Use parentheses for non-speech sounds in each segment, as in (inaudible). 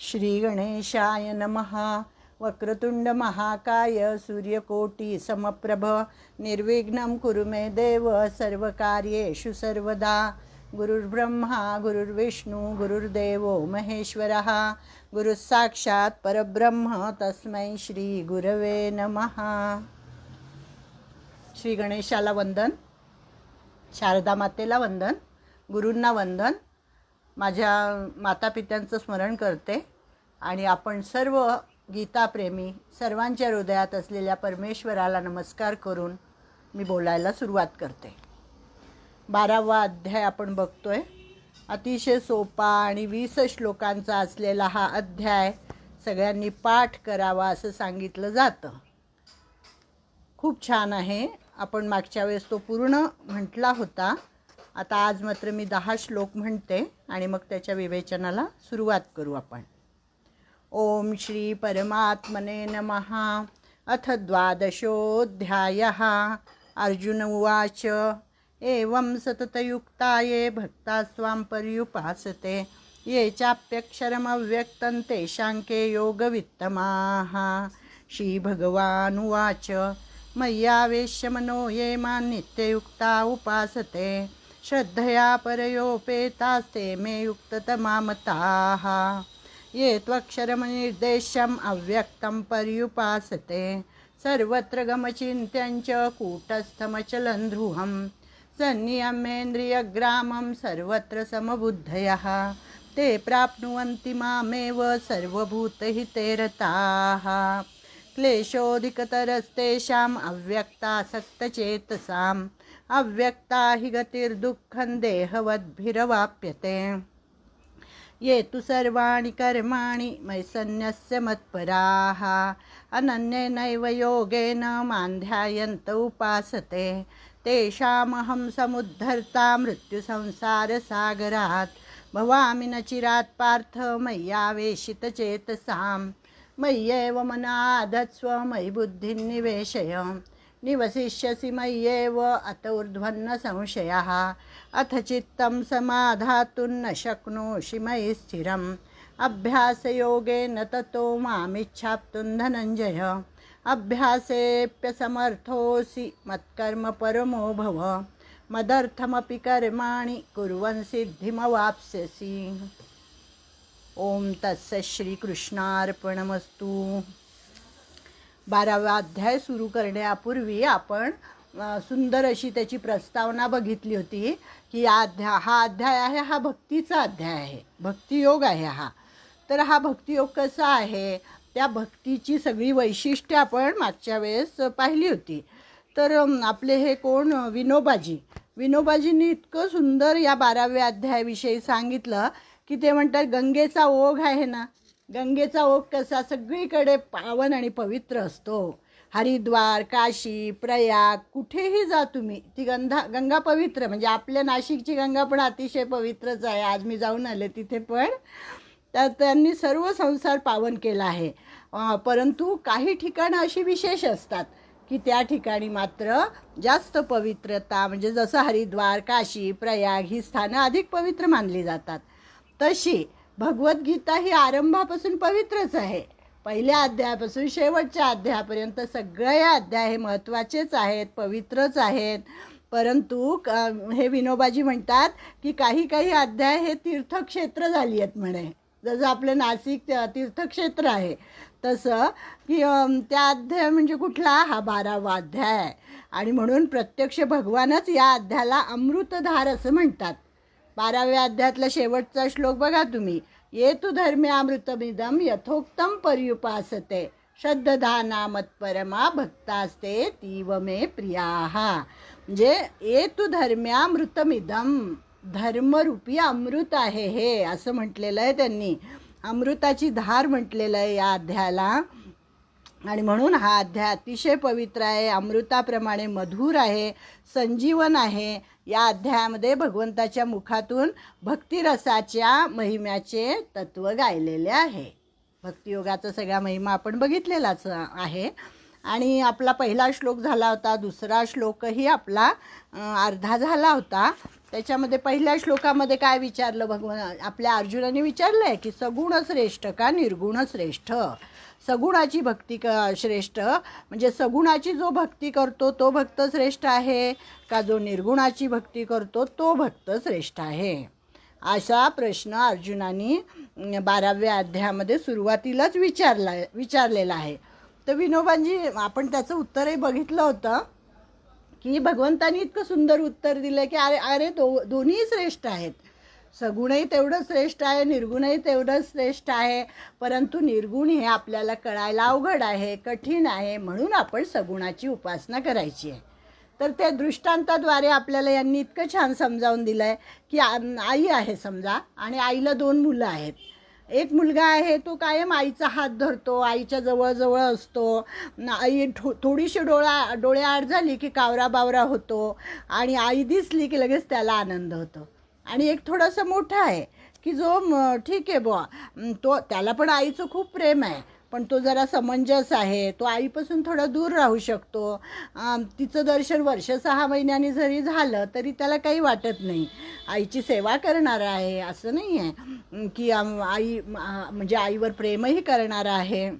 श्री गणेशाय नमः। वक्रतुंड महाकाय सूर्यकोटी समप्रभ। निर्विघ्नं कुरु मे देव। सर्वकार्येषु सर्वदा। गुरुर्ब्रह्मा गुरुर्विष्णू गुरुर्देवो महेश्वरः। गुरुःसाक्षात् परब्रह्म। तस्मै श्री गुरवे नमः। श्री गणेशाला वंदन। शारदा मातेला वंदन। गुरूंना वंदन। माझ्या मातापित्यांचं स्मरण करते आणि आपण सर्व गीताप्रेमी सर्वांच्या हृदयात असलेल्या परमेश्वराला नमस्कार करून मी बोलायला सुरुवात करते. बारावा अध्याय आपण बघतो आहे अतिशय सोपा आणि वीस श्लोकांचा असलेला हा अध्याय सगळ्यांनी पाठ करावा असं सांगितलं जातं. खूप छान आहे. आपण मागच्या वेळेस तो पूर्ण म्हटला होता. आता आज मात्र मी दहा श्लोक म्हणते आणि मग त्याच्या विवेचनाला सुरुवात करू आपण. ओम श्री परमात्मने नमः. अथ द्वादशोध्याय अर्जुन उवाच. एवं सततयुक्ताये भक्ता स्वां पर्युपासते. ये चाप्यक्षरमव्यक्तं तेषां योगवित्तमाः. श्रीभगवानुवाच मय्यावेश्य मनो ये मां नित्ययुक्ता उपासते. श्रद्धया परयोपेतास्ते मे युक्ततमामताः। ये त्वक्षरमनिर्देश्यम् अव्यक्तं पर्युपासते। सर्वत्र गमचिन्त्यञ्च कूटस्थमचलं ध्रुवं सन्नियमेन्द्रियग्रामं सर्वत्र समबुद्धयः। ते प्राप्नुवन्ति मामेव सर्वभूतहिते रताः। क्लेशोऽधिकतरस्तेषाम् अव्यक्तासक्तचेतसाम् अव्यक्ता हि गतिर्दुःखं देहवद्भिरवाप्यते। ये तु सर्वाणि कर्माणि मयि सन्न्यस्य मत्पराः। अनन्येनैव योगेन मान्ध्यायन्त उपासते। तेषामहं समुद्धर्ता मृत्युसंसारसागरात्। भवामि न चिरात् पार्थ मय्यावेशितचेतसां मय्येव मनादत्स्व मयि बुद्धिं निवेशय। निवसिष्यसि मय्येव अत ऊर्ध्वन्न संशयः अथ चित्तं समाधातुं न शक्नोषि मयि स्थिरम्। अभ्यासयोगेन ततो मामिच्छाप्तुं धनञ्जय। अभ्यासेऽप्यसमर्थोऽसि मत्कर्म परमो भव। मदर्थमपि कर्माणि कुर्वन् सिद्धिमवाप्स्यसि। ॐ तस्य श्रीकृष्णार्पणमस्तु बारावा अध्याय सुरू करण्यापूर्वी आपण सुंदर अशी त्याची प्रस्तावना बघितली होती की या अध्याय हा अध्याय आहे हा भक्तीचा अध्याय आहे. भक्तियोग आहे हा. तर हा भक्तियोग कसा आहे? त्या भक्तीची सगळी वैशिष्ट्य आपण मागच्या वेळेस पाहिली होती. तर आपले हे कोण? विनोबाजी. विनोबाजींनी इतकं सुंदर या बाराव्या अध्यायाविषयी सांगितलं की ते म्हणतात गंगेचा ओघ आहे ना गंगेचा ओघ कसा सगळीकडे पावन आणि पवित्र असतो. हरिद्वार काशी प्रयाग कुठेही जा तुम्ही ती गंधा गंगा पवित्र म्हणजे आपल्या नाशिकची गंगा पण अतिशय पवित्रच आहे. आज मी जाऊन आले तिथे पण. तर त्यांनी सर्व संसार पावन केला आहे. परंतु काही ठिकाणं अशी विशेष असतात की त्या ठिकाणी मात्र जास्त पवित्रता म्हणजे जसं हरिद्वार काशी प्रयाग ही स्थानं अधिक पवित्र मानली जातात. तशी भगवद्गीता ही आरंभापासून पवित्रच आहे. पहिल्या अध्यायापासून शेवटच्या अध्यायापर्यंत सगळे अध्याय हे महत्त्वाचेच आहेत पवित्रच आहेत. परंतु क- हे विनोबाजी म्हणतात की काही काही अध्याय हे तीर्थक्षेत्र झाली आहेत म्हणे. जसं आपलं नाशिक तीर्थक्षेत्र आहे. तसं की त्या अध्याय म्हणजे कुठला? हा बारावा अध्याय. आहे. आणि म्हणून प्रत्यक्ष भगवानच या अध्यायाला अमृतधार असं म्हणतात. बाराव्या अध्यातला शेवटचा श्लोक बघा तुम्ही. ये तु धर्म्यामृतमिदम यथोक्तम पर्युपासते. श्रद्धाना मत्परमा भक्तास्ते तीव मे प्रियाहा म्हणजे ये तु धर्म्यामृतमिदम धर्मरूपी अमृत आहे हे असं म्हटलेलं आहे त्यांनी. अमृताची धार म्हटलेलं आहे या अध्यायाला. आणि म्हणून हा अध्याय अतिशय पवित्र आहे अमृताप्रमाणे मधुर आहे संजीवन आहे. या अध्यायामध्ये भगवंताच्या मुखातून भक्तिरसाच्या महिम्याचे तत्त्व गायलेले आहे. भक्तियोगाचा सगळा महिमा आपण बघितलेलाच आहे. आणि आपला पहिला श्लोक झाला होता दुसरा श्लोकही आपला अर्धा झाला होता. त्याच्यामध्ये पहिल्या श्लोकामध्ये काय विचारलं भगवान आपल्या अर्जुनाने विचारलं आहे की सगुण श्रेष्ठ का निर्गुण श्रेष्ठ सगुणाची भक्ती क श्रेष्ठ. म्हणजे सगुणाची जो भक्ती करतो तो भक्त श्रेष्ठ आहे. का जो निर्गुणाची भक्ती करतो तो भक्त श्रेष्ठ आहे. असा प्रश्न अर्जुनानी बाराव्या अध्यायामध्ये सुरुवातीलाच विचारला विचारलेला आहे. तर विनोबांजी आपण त्याचं उत्तरही बघितलं होतं की भगवंतानी इतकं सुंदर उत्तर दिलं की अरे अरे दो दोन्ही श्रेष्ठ आहेत. सगुणही तेवढं श्रेष्ठ आहे निर्गुणही तेवढंच श्रेष्ठ आहे परंतु निर्गुण हे आपल्याला कळायला अवघड आहे कठीण आहे म्हणून आपण सगुणाची उपासना करायची आहे. तर त्या दृष्टांताद्वारे आपल्याला यांनी इतकं छान समजावून दिलं आहे की आई आहे समजा आणि आईला दोन मुलं आहेत. एक मुलगा आहे तो कायम आईचा हात धरतो आईच्या जवळजवळ असतो. आई थो थोडीशी डोळा डोळ्याआड झाली की कावरा बावरा होतो आणि आई दिसली की लगेच त्याला आनंद होतो. आणि एक थोडासा मोठा आहे की जो ठीक आहे बुवा. तो त्याला पण आईचं खूप प्रेम आहे पण तो जरा समंजस आहे तो आईपासून थोडा दूर राहू शकतो. तिचं दर्शन वर्ष सहा महिन्यांनी जरी झालं तरी त्याला काही वाटत नाही. आईची सेवा करणार आहे असं नाही आहे की आई म्हणजे आईवर प्रेमही करणार आहे.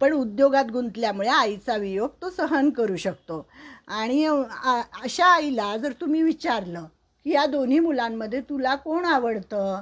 पण उद्योगात गुंतल्यामुळे आईचा वियोग तो सहन करू शकतो. आणि अशा आईला जर तुम्ही विचारलं की या दोन्ही मुलांमध्ये तुला कोण आवडतं?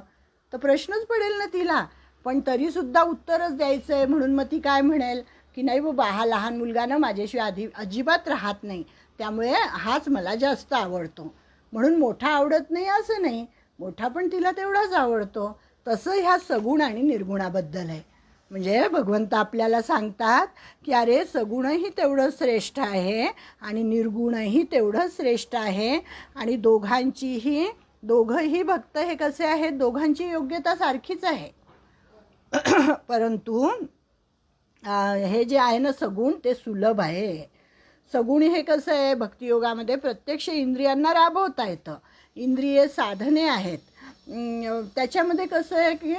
तर प्रश्नच पडेल ना तिला. पण तरीसुद्धा उत्तरच द्यायचं आहे म्हणून मग ती काय म्हणेल? की नाही बाबा हा लहान मुलगा ना माझ्याशिवाय आधी अजिबात राहत नाही. त्यामुळे हाच मला जास्त आवडतो. म्हणून मोठा आवडत नाही असं नाही. मोठा पण तिला तेवढाच आवडतो. तसं ह्या सगुण आणि निर्गुणाबद्दल आहे. म्हणजे भगवंत आपल्याला सांगतात की अरे सगुणही तेवढं श्रेष्ठ आहे आणि निर्गुणही तेवढं श्रेष्ठ आहे आणि दोघांचीही दोघंही भक्त हे कसे आहेत? दोघांची योग्यता सारखीच आहे. (clears throat) परंतु हे जे आहे ना सगुण ते सुलभ आहे. सगुण हे कसं आहे? भक्तियोगामध्ये प्रत्यक्ष इंद्रियांना राबवता येतं. इंद्रिय साधने आहेत. त्याच्यामध्ये कसं आहे की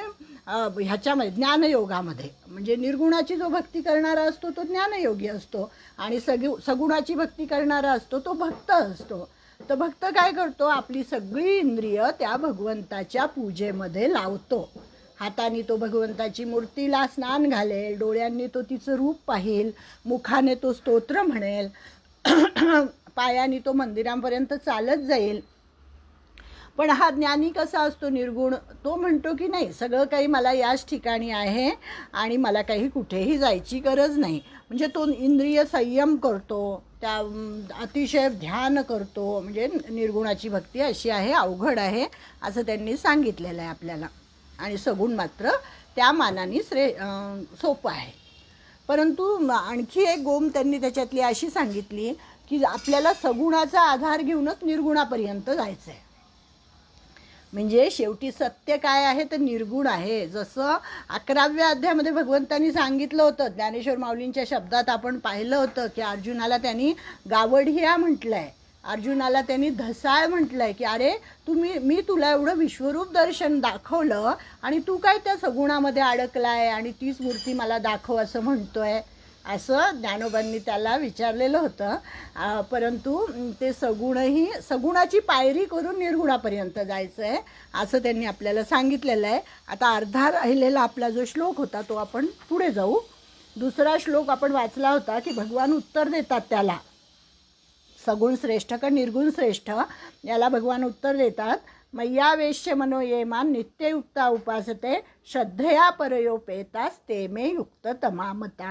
ह्याच्यामध्ये ज्ञानयोगामध्ये. म्हणजे निर्गुणाची जो भक्ती करणारा असतो तो ज्ञानयोगी असतो. आणि सगु सगुणाची भक्ती करणारा असतो तो भक्त असतो. तर भक्त काय करतो? आपली सगळी इंद्रिय त्या भगवंताच्या पूजेमध्ये लावतो. हाताने तो भगवंताची मूर्तीला स्नान घालेल डोळ्यांनी तो तिचं रूप पाहिल मुखाने तो स्तोत्र म्हणेल (clears throat) पायाने तो मंदिरांपर्यंत चालत जाईल. पण हा ज्ञानी कसा असतो निर्गुण तो म्हणतो की नाही सगळं काही मला याच ठिकाणी आहे आणि मला काही कुठेही जायची गरज नाही. म्हणजे तो इंद्रिय संयम करतो त्या अतिशय ध्यान करतो म्हणजे निर्गुणाची भक्ती अशी आहे अवघड आहे असं त्यांनी सांगितलेलं आहे आपल्याला. आणि सगुण मात्र त्या मानाने श्रे सोपं आहे. परंतु आणखी एक गोम त्यांनी त्याच्यातली अशी सांगितली की आपल्याला सगुणाचा आधार घेऊनच निर्गुणापर्यंत जायचं आहे म्हणजे शेवटी सत्य काय आहे तर निर्गुण आहे. जसं अकराव्या अध्यायामध्ये भगवंतांनी सांगितलं होतं ज्ञानेश्वर माऊलींच्या शब्दात आपण पाहिलं होतं की अर्जुनाला त्यांनी गावडिया म्हटलं आहे अर्जुनाला त्यांनी धसाळ म्हटलं आहे की अरे तुम्ही मी तुला एवढं विश्वरूप दर्शन दाखवलं आणि तू काय त्या सगुणामध्ये अडकलाय आणि तीच मूर्ती मला दाखव असं म्हणतो आहे असं ज्ञानोबांनी त्याला विचारलेलं होतं. परंतु ते सगुणही सगुणाची पायरी करून निर्गुणापर्यंत जायचं आहे असं त्यांनी आपल्याला सांगितलेलं आहे. आता अर्धा राहिलेला आपला जो श्लोक होता तो आपण पुढे जाऊ. दुसरा श्लोक आपण वाचला होता की भगवान उत्तर देतात त्याला. सगुण श्रेष्ठ का निर्गुण श्रेष्ठ? याला भगवान उत्तर देतात. मय्या वेश्य मनोयेमान नित्ययुक्ता उपासते श्रद्धया परयोपेतास ते मे युक्त तमामता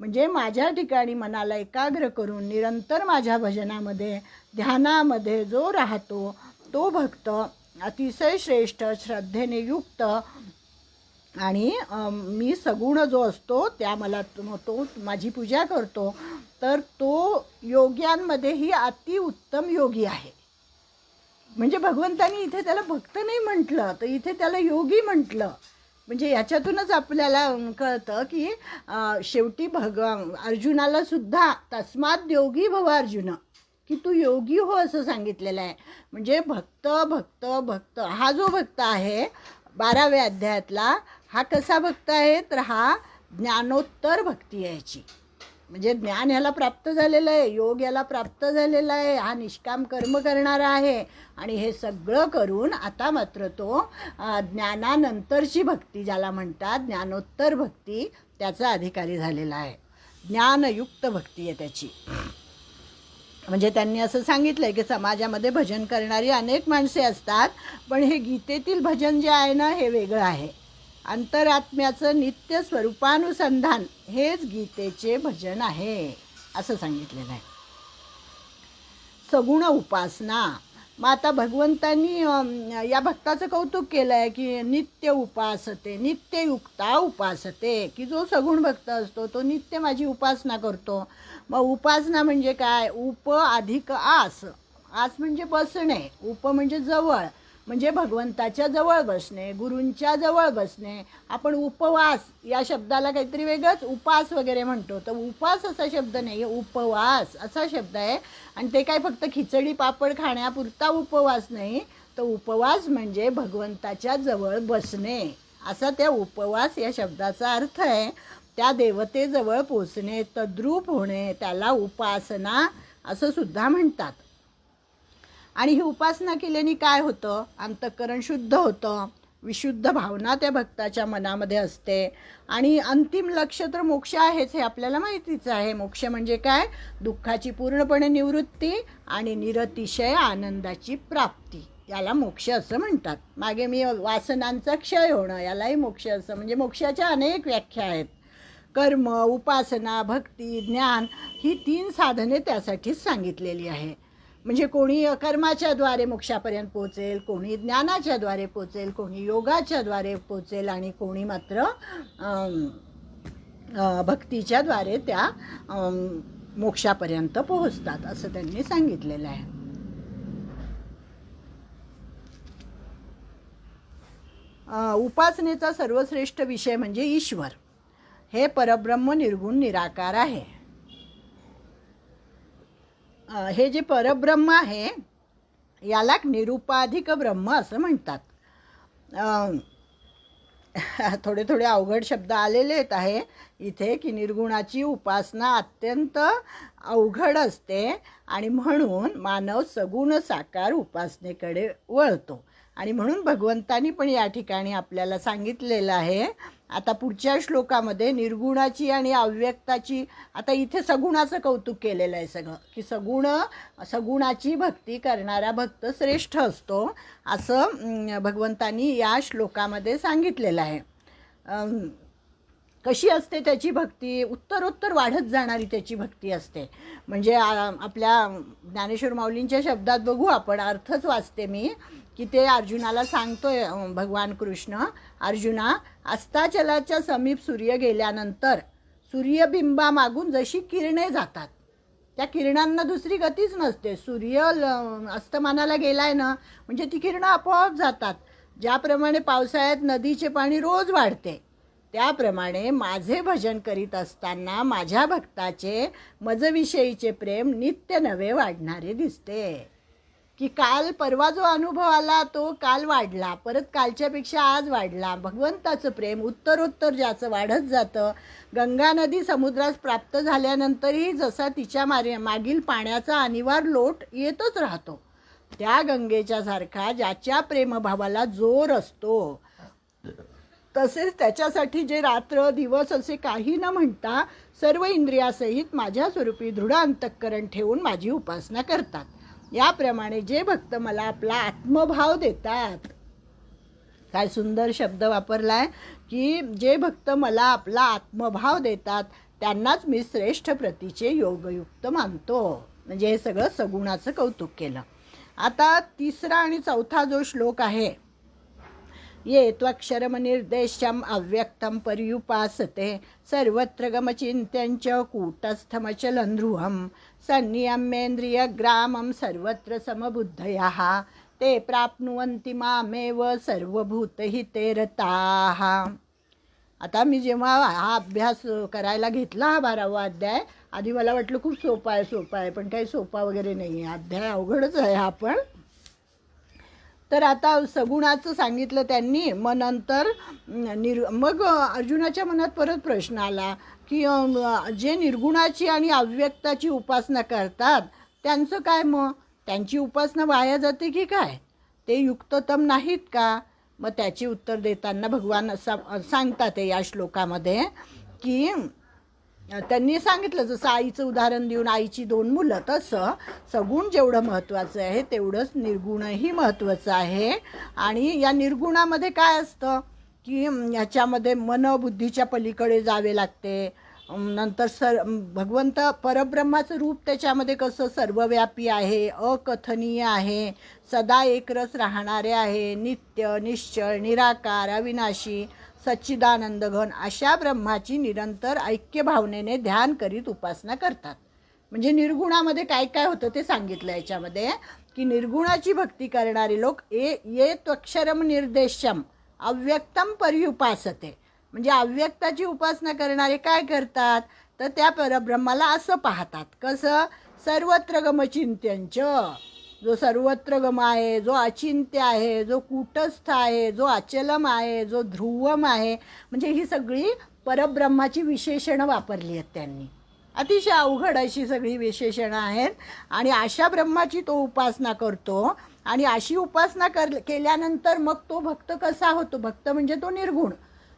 म्हणजे माझ्या ठिकाणी मनाला एकाग्र करून निरंतर माझ्या भजनामध्ये ध्यानामध्ये जो राहतो तो भक्त अतिशय श्रेष्ठ श्रद्धेने युक्त आणि मी सगुण जो असतो त्या मला तो तो माझी पूजा करतो तर तो योग्यांमध्येही अतिउत्तम योगी आहे. म्हणजे भगवंतानी इथे त्याला भक्त नाही म्हटलं तर इथे त्याला योगी म्हटलं. म्हणजे याच्यातूनच आपल्याला कळतं की शेवटी भगवान अर्जुनाला सुद्धा तस्मात योगी भव अर्जुन. की तू योगी हो असं सांगितलेलं आहे. म्हणजे भक्त भक्त भक्त हा जो भक्त आहे बाराव्या अध्यायातला हा कसा भक्त आहे? तर हा ज्ञानोत्तर भक्ती याची. म्हणजे ज्ञान ह्याला प्राप्त झालेलं आहे योग याला प्राप्त झालेला आहे हा निष्काम कर्म करणारा आहे. आणि हे सगळं करून आता मात्र तो ज्ञानानंतरची भक्ती ज्याला म्हणतात ज्ञानोत्तर भक्ती त्याचा अधिकारी झालेला आहे. ज्ञानयुक्त भक्ती आहे त्याची. म्हणजे त्यांनी असं सांगितलं आहे की समाजामध्ये भजन करणारी अनेक माणसे असतात पण हे गीतेतील भजन जे आहे ना हे वेगळं आहे. अंतरात्म्याचं नित्य स्वरूपानुसंधान हेच गीतेचे भजन आहे असं सांगितलेलं आहे. सगुण उपासना. मग आता भगवंतांनी या भक्ताचं कौतुक केलं आहे की नित्य उपासते नित्ययुक्ता उपासते की जो सगुण भक्त असतो तो नित्य माझी उपासना करतो. मग उपासना म्हणजे काय? उप अधिक आस. आस म्हणजे बसणे उप म्हणजे जवळ. म्हणजे भगवंताच्या जवळ बसणे गुरूंच्या जवळ बसणे आपण उपवास या शब्दाला काहीतरी वेगळंच उपास वगैरे म्हणतो. तर उपास असा शब्द नाही आहे उपवास असा शब्द आहे. आणि ते काय फक्त खिचडी पापड खाण्यापुरता उपवास नाही तर उपवास म्हणजे भगवंताच्या जवळ बसणे. असा त्या उपवास या शब्दाचा अर्थ आहे. त्या देवतेजवळ पोचणे तद्रूप होणे त्याला उपासना असं सुद्धा म्हणतात. आणि ही उपासना केल्याने काय होतं? अंतःकरण शुद्ध होतं. विशुद्ध भावना त्या भक्ताच्या मनामध्ये असते. आणि अंतिम लक्ष तर मोक्ष आहेच हे आपल्याला माहितीच आहे. मोक्ष म्हणजे काय? दुःखाची पूर्णपणे निवृत्ती आणि निरतिशय आनंदाची प्राप्ती. याला मोक्ष असं म्हणतात. मागे मी वासनांचा क्षय होणं यालाही मोक्ष असं म्हणजे मोक्षाच्या अनेक व्याख्या आहेत. कर्म उपासना भक्ती ज्ञान ही तीन साधने त्यासाठीच सांगितलेली आहे. म्हणजे कोणी कर्माच्या द्वारे मोक्षापर्यंत पोचेल कोणी ज्ञानाच्या द्वारे पोचेल कोणी योगाच्या द्वारे पोचेल आणि कोणी मात्र भक्तीच्या द्वारे त्या मोक्षापर्यंत पोहोचतात असं त्यांनी सांगितलेलं आहे. उपासनेचा सर्वश्रेष्ठ विषय म्हणजे ईश्वर. हे परब्रह्म निर्गुण निराकार आहे. हे जे परब्रह्म आहे याला निरुपाधिक ब्रह्म असं म्हणतात. थोडे थोडे अवघड शब्द आलेले आहेत आहे इथे की निर्गुणाची उपासना अत्यंत अवघड असते आणि म्हणून मानव सगुण साकार उपासनेकडे वळतो. आणि म्हणून भगवंतानी पण या ठिकाणी आपल्याला सांगितलेलं आहे आता पुढच्या श्लोकामध्ये निर्गुणाची आणि अव्यक्ताची आता इथे सगुणाचं कौतुक केलेलं आहे सगळं की सगुण सगुणाची भक्ती करणारा भक्त श्रेष्ठ असतो असं भगवंतांनी या श्लोकामध्ये सांगितलेलं आहे. कशी असते त्याची भक्ती? उत्तरोत्तर वाढत जाणारी त्याची भक्ती असते. म्हणजे आपल्या ज्ञानेश्वर माऊलींच्या शब्दात बघू आपण अर्थच वाचते मी की ते अर्जुनाला सांगतोय भगवान कृष्ण अर्जुना अस्ताचलाच्या समीप सूर्य गेल्यानंतर सूर्यबिंबामागून जशी किरणे जातात. त्या किरणांना दुसरी गतीच नसते. सूर्य ल अस्तमानाला गेलाय ना म्हणजे ती किरणं आपोआप जातात. ज्याप्रमाणे पावसाळ्यात नदीचे पाणी रोज वाढते त्याप्रमाणे माझे भजन करीत असताना माझ्या भक्ताचे मजविषयीचे प्रेम नित्य नवे वाढणारे दिसते. की काल परवा जो अनुभव आला तो काल वाढला. परत कालच्यापेक्षा आज वाढला. भगवंताचं प्रेम उत्तरोत्तर ज्याचं वाढत जातं गंगा नदी समुद्रास प्राप्त झाल्यानंतरही जसा तिच्या मारे मागील पाण्याचा अनिवार लोट येतच राहतो त्या गंगेच्या सारखा ज्याच्या प्रेमभावाला जोर असतो. तसेच त्याच्यासाठी जे रात्र दिवस असे काही न म्हणता सर्व इंद्रियासहित माझ्या स्वरूपी दृढ अंतःकरण ठेवून माझी उपासना करतात. याप्रमाणे जे भक्त मला आपला आत्मभाव देतात. काय सुंदर शब्द वापरलाय की जे भक्त मला आपला आत्मभाव देतात त्यांनाच मी श्रेष्ठ प्रतीचे योगयुक्त मानतो. म्हणजे हे सगळं सगुणाचं कौतुक केलं. आता तिसरा आणि चौथा जो श्लोक आहे ये त्वक्षरमनिर्देशम् अव्यक्तं पर्युपासते। सर्वत्र गमचिन्त्यञ्च कूटस्थमचलं ध्रुवं सन्नियम्येन्द्रियग्रामं सर्वत्र समबुद्धयः। ते प्राप्नुवन्ति मामेव सर्वभूतहिते रताः। आता मी जेव्हा हा अभ्यास करायला घेतला हा बारावा अध्याय आधी मला वाटलं खूप सोपा आहे सोपा आहे पण काही सोपा वगैरे नाही आहे अध्याय अवघडच आहे हा पण. तर आता सगुणाचं सांगितलं त्यांनी मग नंतर निर मग अर्जुनाच्या मनात परत प्रश्न आला की जे निर्गुणाची आणि अव्यक्ताची उपासना करतात त्यांचं काय मग? त्यांची उपासना वाया जाते की काय? ते युक्ततम नाहीत का? मग त्याची उत्तर देताना भगवान असा सांगतात या श्लोकामध्ये की त्यांनी सांगितलं जसं आईचं उदाहरण देऊन आईची दोन मुलं तसं सगुण जेवढं महत्त्वाचं आहे तेवढंच निर्गुणही महत्त्वाचं आहे. आणि या निर्गुणामध्ये काय असतं? की याच्यामध्ये मन बुद्धीच्या पलीकडे जावे लागते. नंतर सर भगवंत परब्रह्माचं रूप त्याच्यामध्ये कसं सर्वव्यापी आहे अकथनीय आहे सदा एकरस राहणारे आहे नित्य निश्चळ निराकार अविनाशी. सच्चिदानंद घन अशा ब्रह्माची निरंतर ऐक्य भावनेने ध्यान करीत उपासना करतात. म्हणजे निर्गुणामध्ये काय काय होतं ते सांगितलं याच्यामध्ये की निर्गुणाची भक्ती करणारे लोक ए ये त्वक्षरम निर्देशम अव्यक्तम पर्युपासते. म्हणजे अव्यक्ताची उपासना करणारे काय करतात? तर त्या परब्रह्माला असं पाहतात. कसं? सर्वत्र गमचिंत्यंच. जो सर्वत्र गम आहे जो अचिंत्य आहे जो कूटस्थ आहे जो अचलम आहे जो ध्रुवम आहे म्हणजे ही सगळी परब्रह्माची विशेषणं वापरली आहेत त्यांनी. अतिशय अवघड अशी सगळी विशेषणं आहेत आणि अशा ब्रह्माची तो उपासना करतो आणि अशी उपासना कर केल्यानंतर मग तो भक्त कसा होतो? भक्त म्हणजे तो निर्गुण.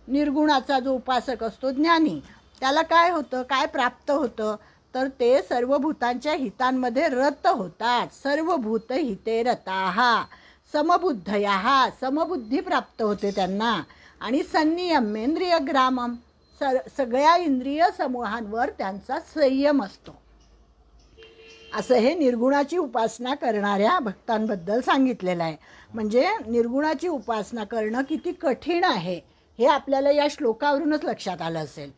निर्गुणाचा जो उपासक असतो ज्ञानी. त्याला काय होतं? काय प्राप्त होतं? तर ते सर्व भूतांच्या हितांमध्ये रत होतात. सर्व भूत हिते रताहा समबुद्धया. समबुद्धी प्राप्त होते त्यांना. आणि संनियमेंद्रिय ग्रामम सर सगळ्या इंद्रिय समूहांवर त्यांचा संयम असतो. असं हे निर्गुणाची उपासना करणाऱ्या भक्तांबद्दल सांगितलेलं आहे. म्हणजे निर्गुणाची उपासना करणं किती कठीण आहे हे आपल्याला या श्लोकावरूनच लक्षात आलं असेल.